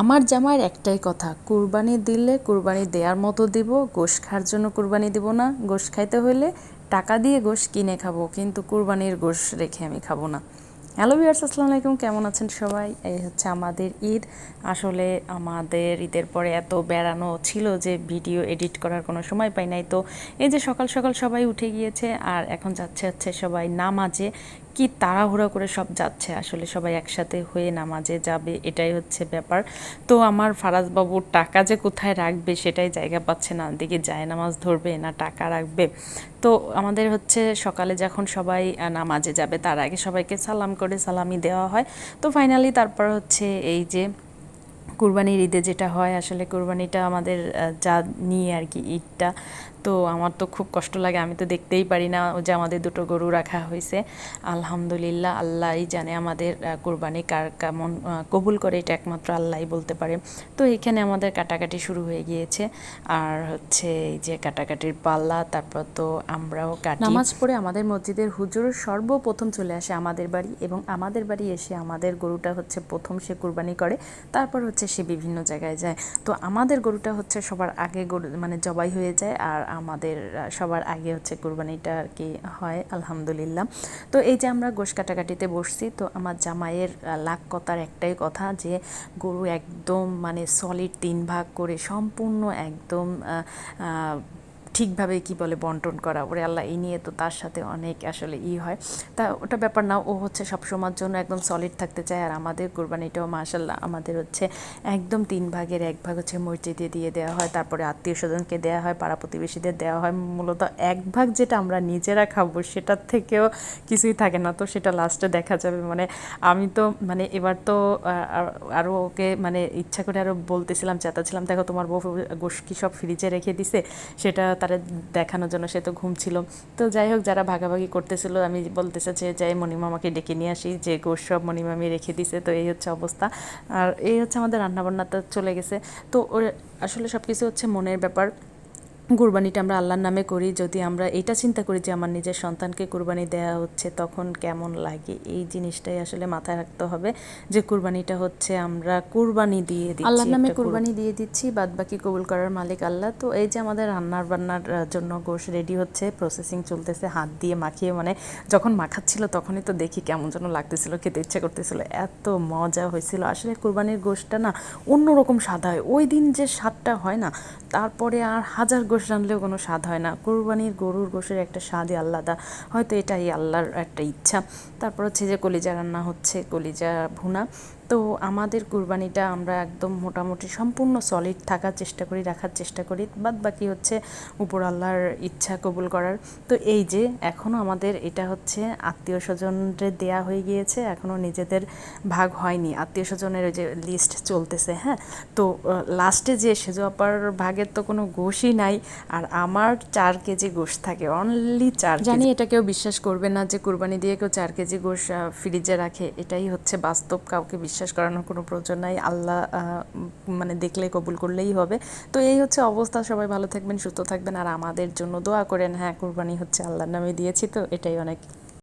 আমার জামার একটাই কথা, কুরবানি দিলে কুরবানি দেওয়ার মতো দিব, গোশ খাওয়ার জন্য কুরবানি দিব না। গোশ খাইতে হলে টাকা দিয়ে গোশ কিনে খাব, কিন্তু কুরবানির গোশ রেখে আমি খাব না। হ্যালো ভিউয়ার্স, আসসালামু আলাইকুম, কেমন আছেন সবাই? এই হচ্ছে আমাদের ঈদ। আসলে আমাদের ঈদের পরে এত বেড়ানো ছিল যে ভিডিও এডিট করার কোনো সময় পাই নাই। তো এই যে সকাল সকাল সবাই উঠে গিয়েছে, আর এখন যাচ্ছে হচ্ছে সবাই নামাজে। কি তাড়াহুড়া করে সব যাচ্ছে? আসলে সবাই একসাথে হয়ে নামাজে যাবে, এটাই হচ্ছে ব্যাপার। তো আমার ফারাজবাবুর টাকা যে কোথায় রাখবে সেটাই জায়গা পাচ্ছে না দিকে যায় নামাজ ধরবে না টাকা রাখবে। তো আমাদের হচ্ছে সকালে যখন সবাই নামাজে যাবে, তার আগে সবাইকে সালাম করে সালামি দেওয়া হয়। তো ফাইনালি তারপর হচ্ছে এই যে কুরবানির ঈদে যেটা হয়, আসলে কুরবানিটা আমাদের যা নিয়ে আর কি ঈদটা, তো আমার তো খুব কষ্ট লাগে। আমি তো দেখতেই পারি না যে আমাদের দুটো গরু রাখা হয়েছে। আলহামদুলিল্লাহ, আল্লাহই জানে আমাদের কোরবানি কার কেমন কবুল করে, এটা একমাত্র আল্লাহই বলতে পারে। তো এখানে আমাদের কাটাকাটি শুরু হয়ে গিয়েছে। আর হচ্ছে এই যে কাটাকাটির পাল্লা, তারপর তো আমরাও কাটি। নামাজ পড়ে আমাদের মসজিদের হুজুর সর্বপ্রথম চলে আসে আমাদের বাড়ি এবং আমাদের বাড়ি এসে আমাদের গরুটা হচ্ছে প্রথম সে কুরবানি করে। তারপর হচ্ছে সে বিভিন্ন জায়গায় যায়। তো আমাদের গরুটা হচ্ছে সবার আগে গরু মানে জবাই হয়ে যায় আর আমাদের সবার আগে হচ্ছে কুরবানিটা আর কি হয়, আলহামদুলিল্লাহ। তো এই যে আমরা গোশ কাটাকাটিতে বসছি, তো আমার জামাইয়ের লাখ কথার একটাই কথা যে গরু একদম মানে সলিড তিন ভাগ করে সম্পূর্ণ একদম ঠিকভাবে কি বলে বন্টন করা, ওরে আল্লাহ, এই নিয়ে তো তার সাথে অনেক আসলে ই হয়। তা ওটা ব্যাপার না ও হচ্ছে সবসময়ের জন্য একদম সলিড থাকতে চায়। আর আমাদের কোরবানিটাও মাসাল্লাহ আমাদের হচ্ছে একদম তিন ভাগের এক ভাগ হচ্ছে মসজিদে দিয়ে দেওয়া হয়। তারপরে আত্মীয় স্বজনকে দেওয়া হয়, পাড়া প্রতিবেশীদের দেওয়া হয়। মূলত এক ভাগ যেটা আমরা নিজেরা খাব, সেটার থেকেও কিছুই থাকে না। তো সেটা লাস্টে দেখা যাবে। মানে আমি তো মানে এবার তো আরও ওকে মানে ইচ্ছা করে আরও বলতেছিলাম চেতাছিলাম দেখো তোমার বউ কি সব ফ্রিজে রেখে দিছে? সেটা তারা দেখানোর জন্য সে তো ঘুম ছিল। তো যাই হোক, যারা ভাগাভাগি করতেছিল, আমি বলতে চাচ্ছি যাই মণিমামাকে ডেকে নিয়ে আসি। যে গোস সব মণিমামি রেখে দিছে, তো এই হচ্ছে অবস্থা। আর এই হচ্ছে আমাদের রান্নাবান্না তো চলে গেছে। তো আসলে সব কিছু হচ্ছে মনের ব্যাপার। কুরবানিটা আমরা আল্লাহর নামে করি যদি আমরা এটা চিন্তা করি যে আমার নিজের সন্তানকে কুরবানি দেওয়া হচ্ছে তখন কেমন লাগে? এই জিনিসটাই আসলে মাথায় রাখতে হবে যে কুরবানিটা হচ্ছে আমরা কুরবানি দিয়ে দিচ্ছি আল্লাহর নামে কুরবানি দিয়ে দিচ্ছি বাদ বাকি কবুল করার মালিক আল্লাহ। তো এই যে আমাদের রান্নার বান্নার জন্য গোশ রেডি হচ্ছে প্রসেসিং চলতেছে হাত দিয়ে মাখিয়ে মানে যখন মাখাচ্ছিল তখনই তো দেখি কেমন যেন লাগতেছিল খেতে ইচ্ছে করতেছিল এত মজা হয়েছিল। আসলে কুরবানির গোশটা না অন্যরকম স্বাদ হয়। ওই দিন যে স্বাদটা হয় না তারপরে আর হাজার গোশ রাঁধলেও কোনো স্বাদ হয় না। কোরবানির গরুর গোশের একটা স্বাদই আলাদা। হয়তো এটাই আল্লাহর একটা ইচ্ছা। তারপর হচ্ছে যে কলিজা রান্না হচ্ছে, কলিজা ভুনা। তো আমাদের কুরবানিটা আমরা একদম মোটামুটি সম্পূর্ণ সলিড থাকার চেষ্টা করি, রাখার চেষ্টা করি। বাদ বাকি হচ্ছে উপর আল্লাহর ইচ্ছা কবুল করার। তো এই যে এখনও আমাদের এটা হচ্ছে আত্মীয় স্বজনদের দেয়া হয়ে গিয়েছে এখনও নিজেদের ভাগ হয়নি। আত্মীয় স্বজনের ওই যে লিস্ট চলতেছে হ্যাঁ? তো লাস্টে যে সেজো আপার ভাগের তো কোনো গোশই নাই, আর আমার চার কেজি গোশ থাকে অনলি চার জানি এটা কেউ বিশ্বাস করবে না যে কুরবানি দিয়ে কেউ চার কেজি গোশ ফ্রিজে রাখে, এটাই হচ্ছে বাস্তব, কাউকে বিশ্বাস বিশ্বাস করানোর কোনো প্রয়োজন নাই। আল্লাহ মানে দেখলে কবুল করলেই হবে। তো এই হচ্ছে অবস্থা। সবাই ভালো থাকবেন, সুস্থ থাকবেন। আর আমাদের জন্য দোয়া করেন। হ্যাঁ কোরবানি হচ্ছে আল্লাহর নামে দিয়েছি তো, এটাই অনেক